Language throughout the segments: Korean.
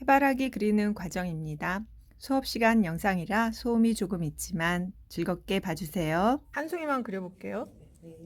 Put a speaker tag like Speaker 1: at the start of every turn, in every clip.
Speaker 1: 해바라기 그리는 과정입니다. 수업 시간 영상이라 소음이 조금 있지만 즐겁게 봐주세요. 한 송이만 그려볼게요.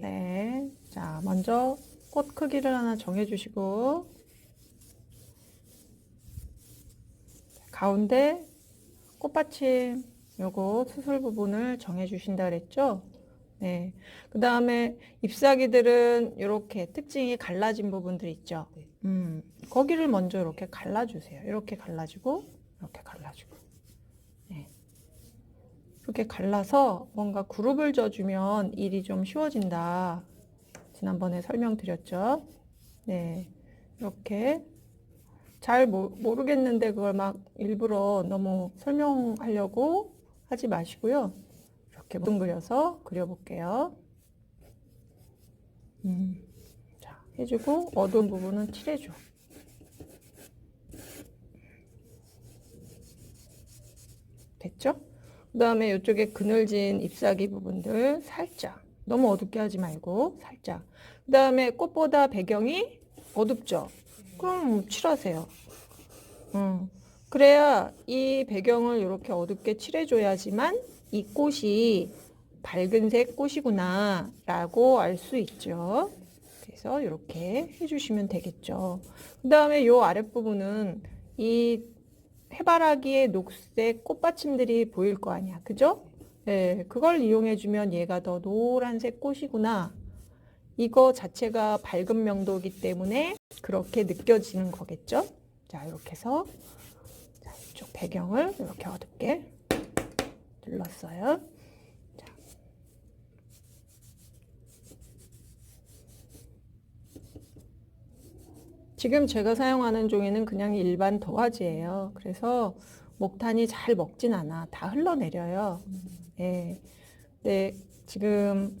Speaker 1: 네. 자, 먼저 꽃 크기를 하나 정해주시고, 가운데 꽃받침 요거 수술 부분을 정해주신다 그랬죠? 네. 그 다음에 잎사귀들은 이렇게 특징이 갈라진 부분들 있죠? 음, 거기를 먼저 이렇게 갈라주세요. 이렇게 갈라지고, 이렇게 갈라지고. 네. 이렇게 갈라서 뭔가 그룹을 져주면 일이 좀 쉬워진다. 지난번에 설명드렸죠? 네. 이렇게. 잘 모, 모르겠는데 그걸 막 일부러 너무 설명하려고 하지 마시고요. 이렇게 뭉 그려서 그려볼게요. 음, 자, 해주고 어두운 부분은 칠해줘. 됐죠? 그 다음에 이쪽에 그늘진 잎사귀 부분들 살짝 너무 어둡게 하지 말고 살짝 그 다음에 꽃보다 배경이 어둡죠? 그럼 칠하세요. 음, 그래야 이 배경을 이렇게 어둡게 칠해줘야지만 이 꽃이 밝은색 꽃이구나 라고 알 수 있죠. 그래서 이렇게 해주시면 되겠죠. 그 다음에 이 아랫부분은 이 해바라기의 녹색 꽃받침들이 보일 거 아니야. 그죠? 네, 그걸 이용해주면 얘가 더 노란색 꽃이구나. 이거 자체가 밝은 명도이기 때문에 그렇게 느껴지는 거겠죠? 자, 이렇게 해서 자, 이쪽 배경을 이렇게 어둡게 눌렀어요. 지금 제가 사용하는 종이는 그냥 일반 도화지예요. 그래서 목탄이 잘 먹진 않아. 다 흘러내려요. 예. 네, 지금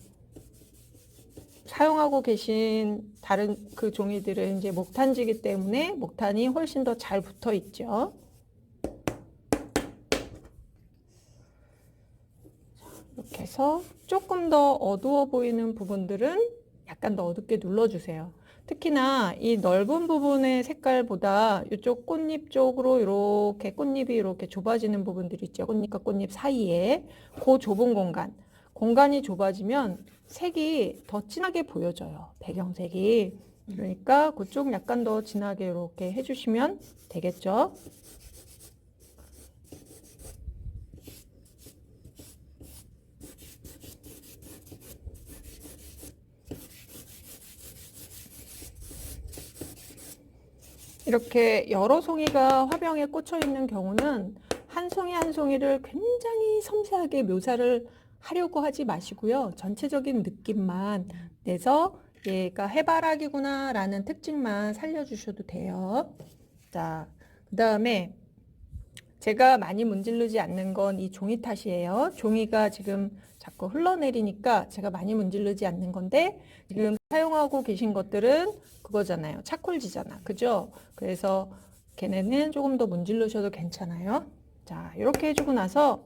Speaker 1: 사용하고 계신 다른 그 종이들은 이제 목탄지기 때문에 목탄이 훨씬 더 잘 붙어 있죠. 이렇게 해서 조금 더 어두워 보이는 부분들은 약간 더 어둡게 눌러주세요. 특히나 이 넓은 부분의 색깔보다 이쪽 꽃잎 쪽으로 이렇게 꽃잎이 이렇게 좁아지는 부분들이 있죠. 꽃잎과 꽃잎 사이에 그 좁은 공간. 공간이 좁아지면 색이 더 진하게 보여져요. 배경색이. 그러니까 그쪽 약간 더 진하게 이렇게 해주시면 되겠죠. 이렇게 여러 송이가 화병에 꽂혀 있는 경우는 한 송이 한 송이를 굉장히 섬세하게 묘사를 하려고 하지 마시고요. 전체적인 느낌만 내서 얘가 해바라기구나 라는 특징만 살려주셔도 돼요. 자, 그 다음에 제가 많이 문지르지 않는 건 이 종이 탓이에요. 종이가 지금 자꾸 흘러내리니까 제가 많이 문지르지 않는 건데 지금 사용하고 계신 것들은 그거잖아요. 차콜지잖아. 그죠? 그래서 걔네는 조금 더 문질르셔도 괜찮아요. 자, 이렇게 해주고 나서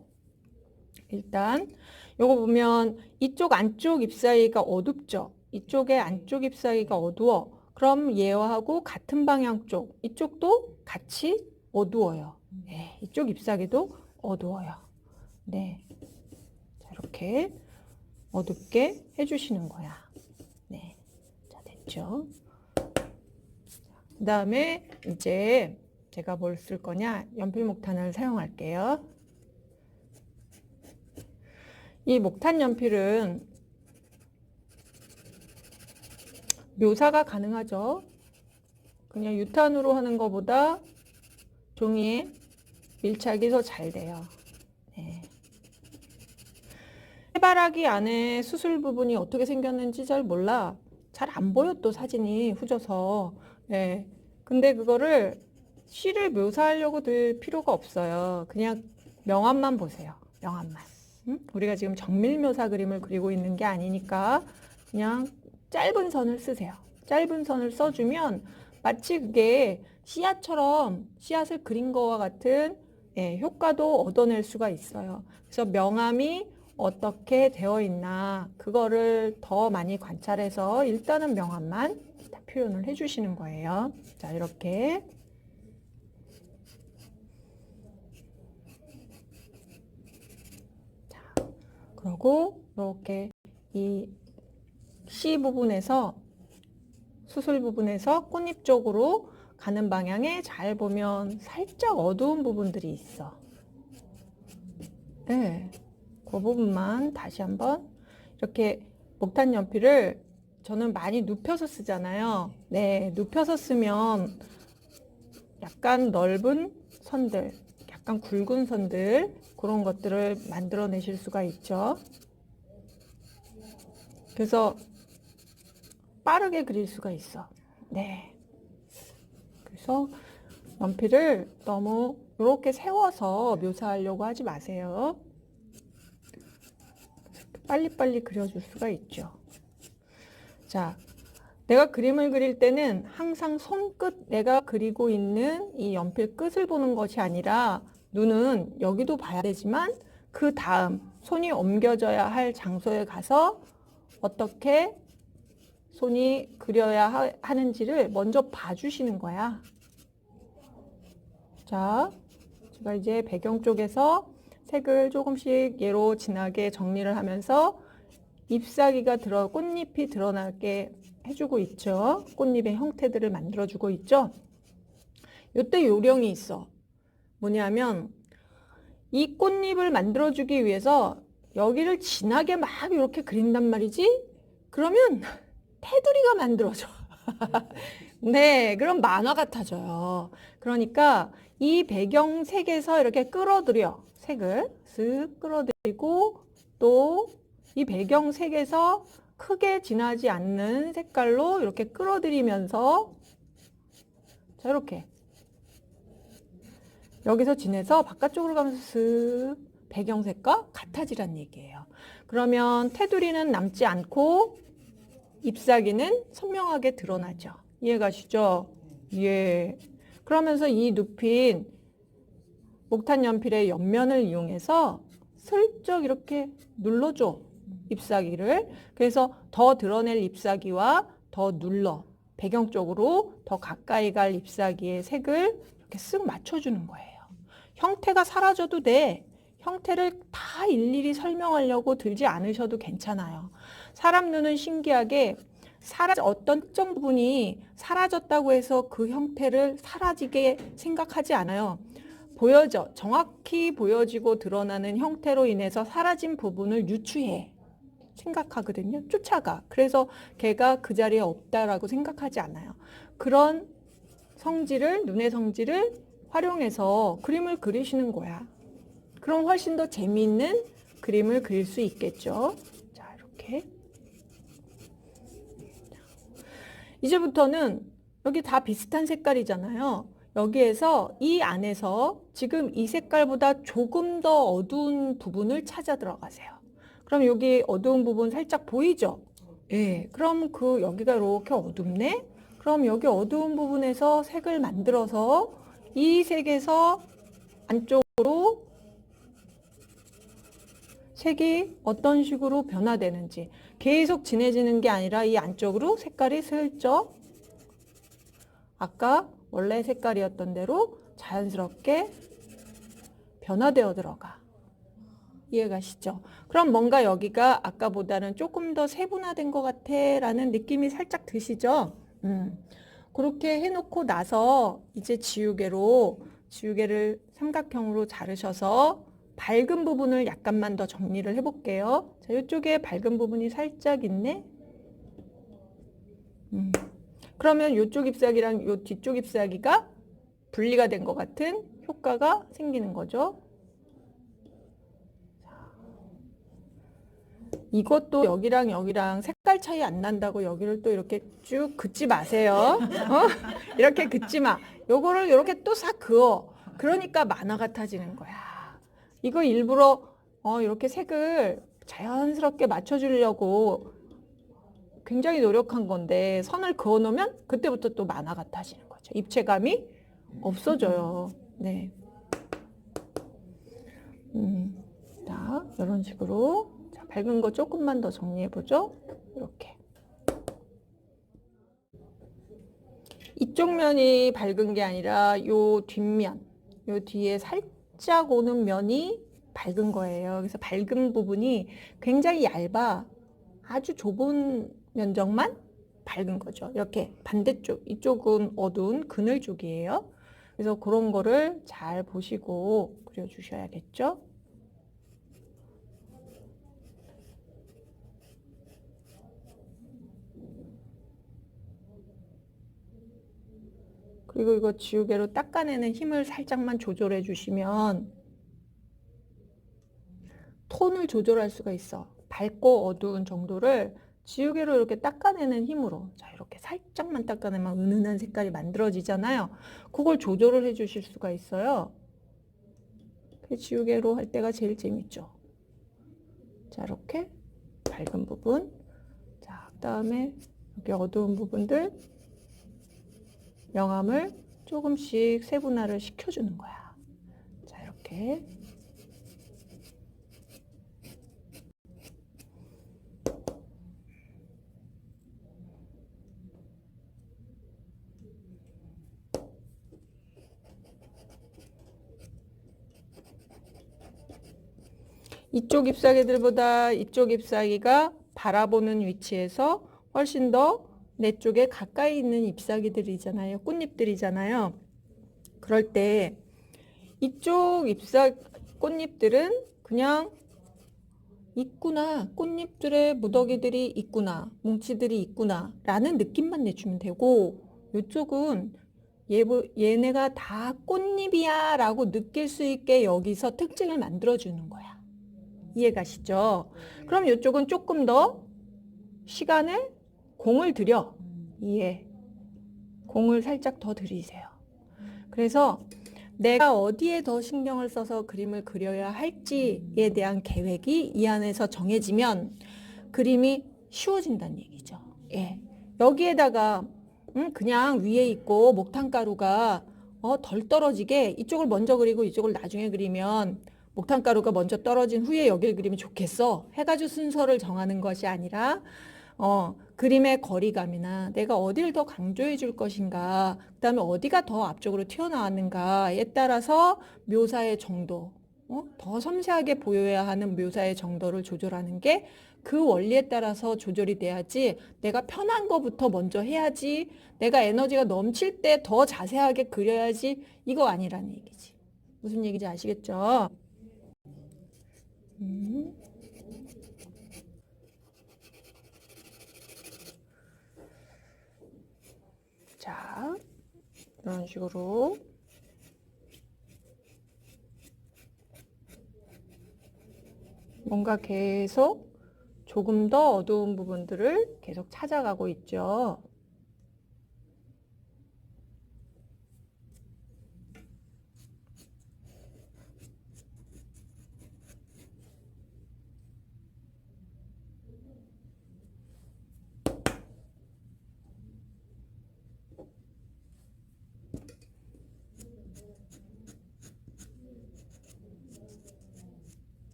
Speaker 1: 일단 요거 보면 이쪽 안쪽 잎사귀가 어둡죠? 이쪽에 안쪽 잎사귀가 어두워. 그럼 얘하고 같은 방향 쪽 이쪽도 같이 어두워요. 네, 이쪽 잎사귀도 어두워요. 네. 자, 이렇게 어둡게 해주시는 거야. 네. 자, 됐죠? 그 다음에 이제 제가 뭘 쓸 거냐? 연필 목탄을 사용할게요. 이 목탄 연필은 묘사가 가능하죠. 그냥 유탄으로 하는 것보다 종이에 밀착이 더 잘 돼요. 네. 해바라기 안에 수술 부분이 어떻게 생겼는지 잘 몰라. 잘 안 보여 또 사진이 후져서. 네. 근데 그거를 시를 묘사하려고 들 필요가 없어요. 그냥 명암만 보세요. 명암만. 응? 우리가 지금 정밀 묘사 그림을 그리고 있는 게 아니니까 그냥 짧은 선을 쓰세요. 짧은 선을 써주면 마치 그게 씨앗처럼 씨앗을 그린 거와 같은 예, 효과도 얻어낼 수가 있어요. 그래서 명암이 어떻게 되어 있나 그거를 더 많이 관찰해서 일단은 명암만 표현을 해주시는 거예요. 자 이렇게 자 그러고 이렇게 이 C 부분에서 수술 부분에서 꽃잎 쪽으로 가는 방향에 잘 보면 살짝 어두운 부분들이 있어. 네. 그 부분만 다시 한번 이렇게 목탄 연필을 저는 많이 눕혀서 쓰잖아요. 네, 눕혀서 쓰면 약간 넓은 선들, 약간 굵은 선들 그런 것들을 만들어내실 수가 있죠. 그래서 빠르게 그릴 수가 있어. 네. 그래서 연필을 너무 이렇게 세워서 묘사하려고 하지 마세요. 빨리빨리 그려줄 수가 있죠. 자, 내가 그림을 그릴 때는 항상 손끝, 내가 그리고 있는 이 연필 끝을 보는 것이 아니라 눈은 여기도 봐야 되지만 그 다음 손이 옮겨져야 할 장소에 가서 어떻게 손이 그려야 하, 하는지를 먼저 봐주시는 거야. 자, 제가 이제 배경 쪽에서 색을 조금씩 얘로 진하게 정리를 하면서 잎사귀가 들어 꽃잎이 드러나게 해주고 있죠. 꽃잎의 형태들을 만들어주고 있죠. 이때 요령이 있어. 뭐냐면 이 꽃잎을 만들어주기 위해서 여기를 진하게 막 이렇게 그린단 말이지. 그러면 테두리가 만들어져. 네, 그럼 만화 같아져요. 그러니까 이 배경 색에서 이렇게 끌어들여 색을 쓱 끌어들이고 또 이 배경 색에서 크게 진하지 않는 색깔로 이렇게 끌어들이면서 자 이렇게 여기서 진해서 바깥쪽으로 가면서 쓱 배경색과 같아지란 얘기예요. 그러면 테두리는 남지 않고 잎사귀는 선명하게 드러나죠. 이해가시죠? 예. 그러면서 이 눕힌 목탄 연필의 옆면을 이용해서 슬쩍 이렇게 눌러줘. 잎사귀를. 그래서 더 드러낼 잎사귀와 더 눌러. 배경 쪽으로 더 가까이 갈 잎사귀의 색을 이렇게 쓱 맞춰주는 거예요. 형태가 사라져도 돼. 형태를 다 일일이 설명하려고 들지 않으셔도 괜찮아요. 사람 눈은 신기하게 사라져 어떤 특정 부분이 사라졌다고 해서 그 형태를 사라지게 생각하지 않아요. 보여져 정확히 보여지고 드러나는 형태로 인해서 사라진 부분을 유추해 생각하거든요. 쫓아가. 그래서 걔가 그 자리에 없다라고 생각하지 않아요. 그런 성질을 눈의 성질을 활용해서 그림을 그리시는 거야. 그럼 훨씬 더 재미있는 그림을 그릴 수 있겠죠. 자, 이렇게. 이제부터는 여기 다 비슷한 색깔이잖아요. 여기에서 이 안에서 지금 이 색깔보다 조금 더 어두운 부분을 찾아 들어가세요. 그럼 여기 어두운 부분 살짝 보이죠? 예. 그럼 그 여기가 이렇게 어둡네? 그럼 여기 어두운 부분에서 색을 만들어서 이 색에서 안쪽으로 색이 어떤 식으로 변화되는지 계속 진해지는 게 아니라 이 안쪽으로 색깔이 슬쩍 아까 원래 색깔이었던 대로 자연스럽게 변화되어 들어가. 이해가시죠? 그럼 뭔가 여기가 아까보다는 조금 더 세분화된 것 같아 라는 느낌이 살짝 드시죠? 음. 그렇게 해놓고 나서 이제 지우개로 지우개를 삼각형으로 자르셔서 밝은 부분을 약간만 더 정리를 해볼게요. 자, 이쪽에 밝은 부분이 살짝 있네. 음. 그러면 이쪽 잎사귀랑 이 뒤쪽 잎사귀가 분리가 된 것 같은 효과가 생기는 거죠. 이것도 여기랑 여기랑 색깔 차이 안 난다고 여기를 또 이렇게 쭉 긋지 마세요. 어? 이렇게 긋지 마. 요거를 이렇게 또 싹 그어. 그러니까 만화 같아지는 거야. 이거 일부러 어, 이렇게 색을 자연스럽게 맞춰주려고 굉장히 노력한 건데 선을 그어 놓으면 그때부터 또 만화 같아지는 거죠. 입체감이 없어져요. 네. 음, 자, 이런 식으로 자, 밝은 거 조금만 더 정리해 보죠. 이렇게. 이쪽 면이 밝은 게 아니라 요 뒷면, 요 뒤에 살짝 오는 면이 밝은 거예요. 그래서 밝은 부분이 굉장히 얇아 아주 좁은 면적만 밝은 거죠. 이렇게 반대쪽, 이쪽은 어두운 그늘 쪽이에요. 그래서 그런 거를 잘 보시고 그려주셔야겠죠. 그리고 이거 지우개로 닦아내는 힘을 살짝만 조절해 주시면 톤을 조절할 수가 있어. 밝고 어두운 정도를 지우개로 이렇게 닦아내는 힘으로 자 이렇게 살짝만 닦아내면 은은한 색깔이 만들어지잖아요. 그걸 조절을 해 주실 수가 있어요. 그 지우개로 할 때가 제일 재밌죠. 자 이렇게 밝은 부분 자 그다음에 여기 어두운 부분들 영암을 조금씩 세분화를 시켜주는 거야. 자 이렇게 이쪽 잎사귀들보다 이쪽 잎사귀가 바라보는 위치에서 훨씬 더 내 쪽에 가까이 있는 잎사귀들이잖아요. 꽃잎들이잖아요. 그럴 때 이쪽 잎사 꽃잎들은 그냥 있구나. 꽃잎들의 무더기들이 있구나. 뭉치들이 있구나. 라는 느낌만 내주면 되고 이쪽은 얘, 얘네가 다 꽃잎이야 라고 느낄 수 있게 여기서 특징을 만들어주는 거야. 이해가시죠? 그럼 이쪽은 조금 더 시간을 공을 들여 이해 공을 살짝 더 들이세요. 그래서 내가 어디에 더 신경을 써서 그림을 그려야 할지에 대한 계획이 이 안에서 정해지면 그림이 쉬워진다는 얘기죠. 예. 여기에다가 음, 그냥 위에 있고 목탄가루가 어, 덜 떨어지게 이쪽을 먼저 그리고 이쪽을 나중에 그리면 목탄가루가 먼저 떨어진 후에 여기를 그리면 좋겠어. 해가지고 순서를 정하는 것이 아니라 어, 그림의 거리감이나 내가 어디를 더 강조해 줄 것인가, 그 다음에 어디가 더 앞쪽으로 튀어나왔는가에 따라서 묘사의 정도, 어? 더 섬세하게 보여야 하는 묘사의 정도를 조절하는 게 그 원리에 따라서 조절이 돼야지 내가 편한 거부터 먼저 해야지 내가 에너지가 넘칠 때 더 자세하게 그려야지 이거 아니라는 얘기지. 무슨 얘기인지 아시겠죠? 음. 자, 이런 식으로 뭔가 계속 조금 더 어두운 부분들을 계속 찾아가고 있죠.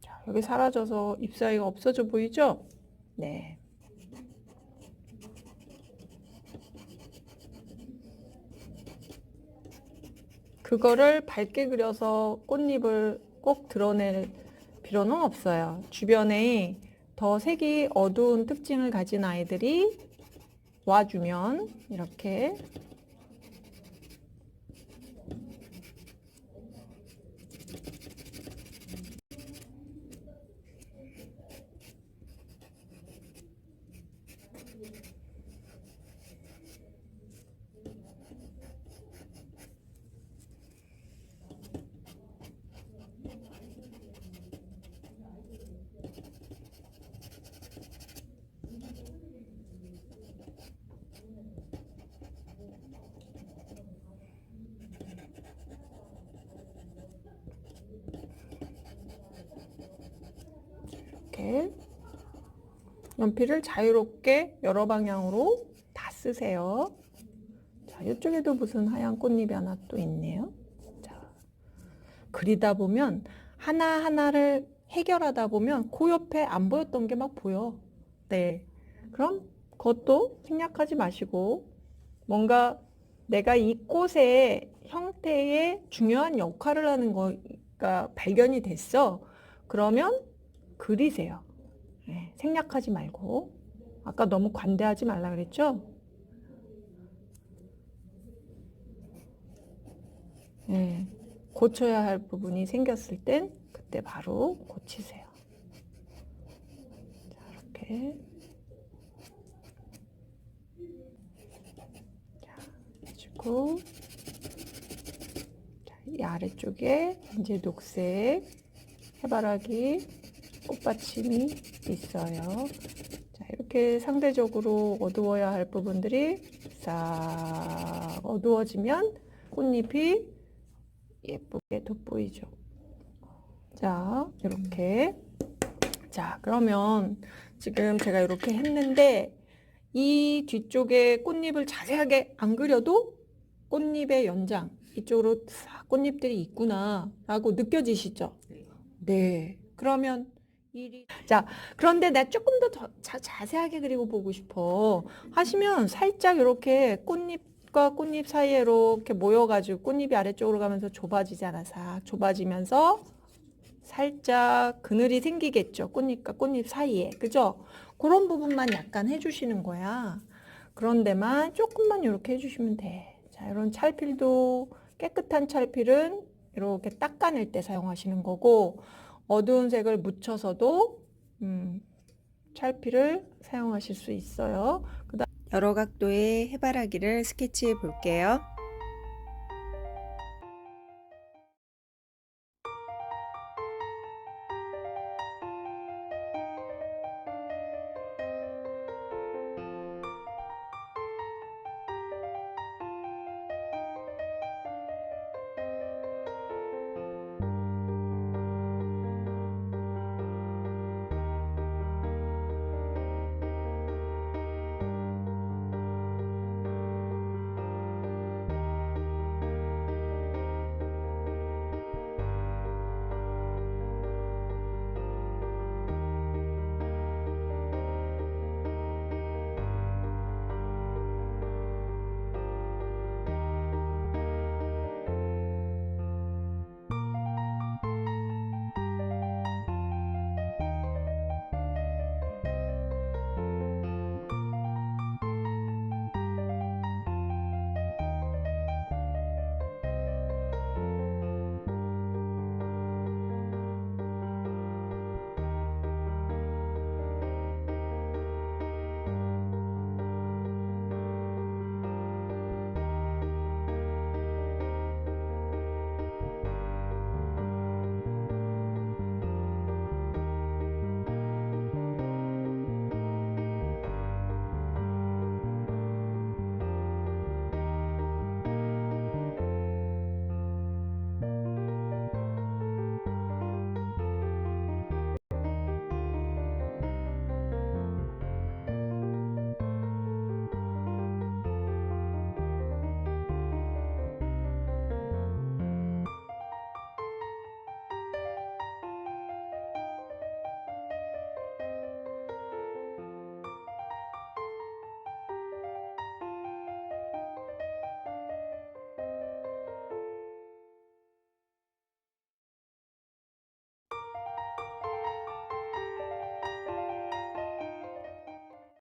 Speaker 1: 자, 여기 사라져서 잎 사이가 없어져 보이죠? 네. 그거를 밝게 그려서 꽃잎을 꼭 드러낼 필요는 없어요. 주변에 더 색이 어두운 특징을 가진 아이들이 와주면 이렇게 이렇게 연필을 자유롭게 여러 방향으로 다 쓰세요. 자, 이쪽에도 무슨 하얀 꽃잎이 하나 또 있네요. 자, 그리다 보면 하나하나를 해결하다 보면 그 옆에 안 보였던 게 막 보여. 네. 그럼 그것도 생략하지 마시고 뭔가 내가 이 꽃의 형태에 중요한 역할을 하는 거가 발견이 됐어. 그러면 그리세요. 네, 생략하지 말고. 아까 너무 관대하지 말라 그랬죠? 네, 고쳐야 할 부분이 생겼을 땐 그때 바로 고치세요. 자, 이렇게. 자, 해주고. 자, 이 아래쪽에 이제 녹색 해바라기 꽃받침이 있어요. 자, 이렇게 상대적으로 어두워야 할 부분들이 싹 어두워지면 꽃잎이 예쁘게 돋보이죠. 자, 이렇게. 자, 그러면 지금 제가 이렇게 했는데 이 뒤쪽에 꽃잎을 자세하게 안 그려도 꽃잎의 연장 이쪽으로 싹 꽃잎들이 있구나 라고 느껴지시죠? 네. 그러면 일이 자, 그런데 나 조금 더 더 자, 자세하게 그리고 보고 싶어. 하시면 살짝 이렇게 꽃잎과 꽃잎 사이에 이렇게 모여가지고 꽃잎이 아래쪽으로 가면서 좁아지잖아. 싹 좁아지면서 살짝 그늘이 생기겠죠. 꽃잎과 꽃잎 사이에. 그죠? 그런 부분만 약간 해주시는 거야. 그런 데만 조금만 이렇게 해주시면 돼. 자, 이런 찰필도 깨끗한 찰필은 이렇게 닦아낼 때 사용하시는 거고, 어두운 색을 묻혀서도 음, 찰필을 사용하실 수 있어요.
Speaker 2: 여러 각도의 해바라기를 스케치해 볼게요.